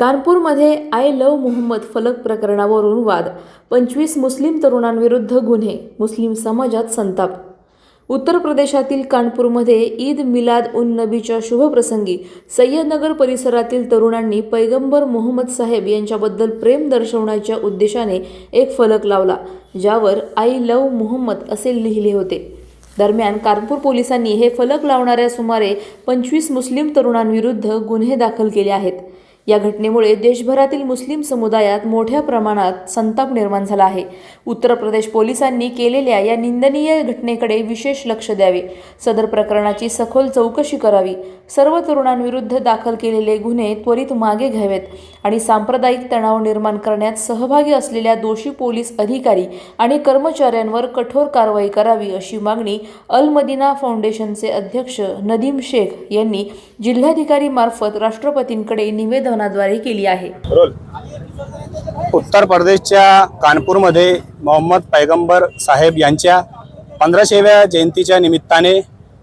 कानपूरमध्ये I love Mohammed फलक प्रकरणावरून वाद. पंचवीस मुस्लिम तरुणांविरुद्ध गुन्हे मुस्लिम समाजात संताप. उत्तर प्रदेशातील कानपूरमध्ये ईद मिलाद उन नबीच्या शुभप्रसंगी सय्यदनगर परिसरातील तरुणांनी पैगंबर मोहम्मद साहेब यांच्याबद्दल प्रेम दर्शवण्याच्या उद्देशाने एक फलक लावला ज्यावर आय लव मोहम्मद असे लिहिले होते. दरम्यान कानपूर पोलिसांनी हे फलक लावणाऱ्या सुमारे पंचवीस मुस्लिम तरुणांविरुद्ध गुन्हे दाखल केले आहेत. या घटनेमुळे देशभरातील मुस्लिम समुदायात मोठ्या प्रमाणात संताप निर्माण झाला आहे. उत्तर प्रदेश पोलिसांनी केलेल्या या निंदनीय घटनेकडे विशेष लक्ष द्यावे. सदर प्रकरणाची सखोल चौकशी करावी. सर्व तरुणांविरुद्ध दाखल केलेले गुन्हे त्वरित मागे घ्यावेत आणि सांप्रदायिक तणाव निर्माण करण्यात सहभागी असलेल्या दोषी पोलीस अधिकारी आणि कर्मचाऱ्यांवर कठोर कारवाई करावी अशी मागणी अल मदिना फाउंडेशनचे अध्यक्ष नदीम शेख यांनी जिल्हाधिकारी मार्फत राष्ट्रपतींकडे निवेदनाद्वारे केली आहे. उत्तर प्रदेशच्या कानपूरमध्ये मोहम्मद पैगंबर साहेब यांच्या पंधराशेव्या जयंतीच्या निमित्ताने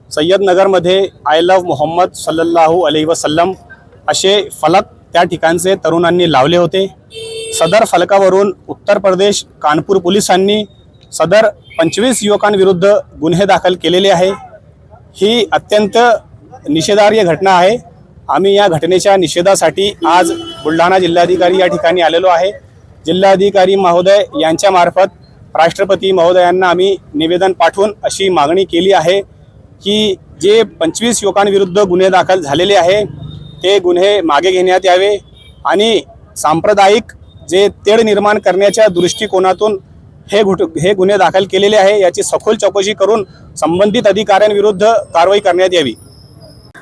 सय्यदनगरमध्ये आय लव्ह मोहम्मद सल्लल्लाहू अलैहि वसल्लम असे फलक त्या ठिकाणचे तरुणांनी लावले होते. सदर फलकावरून उत्तर प्रदेश कानपूर पोलिसांनी सदर पंचवीस युवकांविरुद्ध गुन्हे दाखल केलेले आहे. ही अत्यंत निषेधार्ह घटना आहे. आम्ही या घटनेच्या निषेधासाठी आज बुलढाणा जिल्हाधिकारी या ठिकाणी आलेलो आहे. जिल्हाधिकारी महोदय यांच्यामार्फत राष्ट्रपती महोदयांना आम्ही निवेदन पाठवून अशी मागणी केली आहे की जे पंचवीस युवकांविरुद्ध गुन्हे दाखल झालेले आहे ते गुन्हे मागे घेण्यात यावे आणि सांप्रदायिक जे तेढ निर्माण करण्याच्या दृष्टिकोनातून हे गुट हे गुन्हे दाखल केलेले आहे याची सखोल चौकशी करून संबंधित अधिकाऱ्यांविरुद्ध कारवाई करण्यात यावी.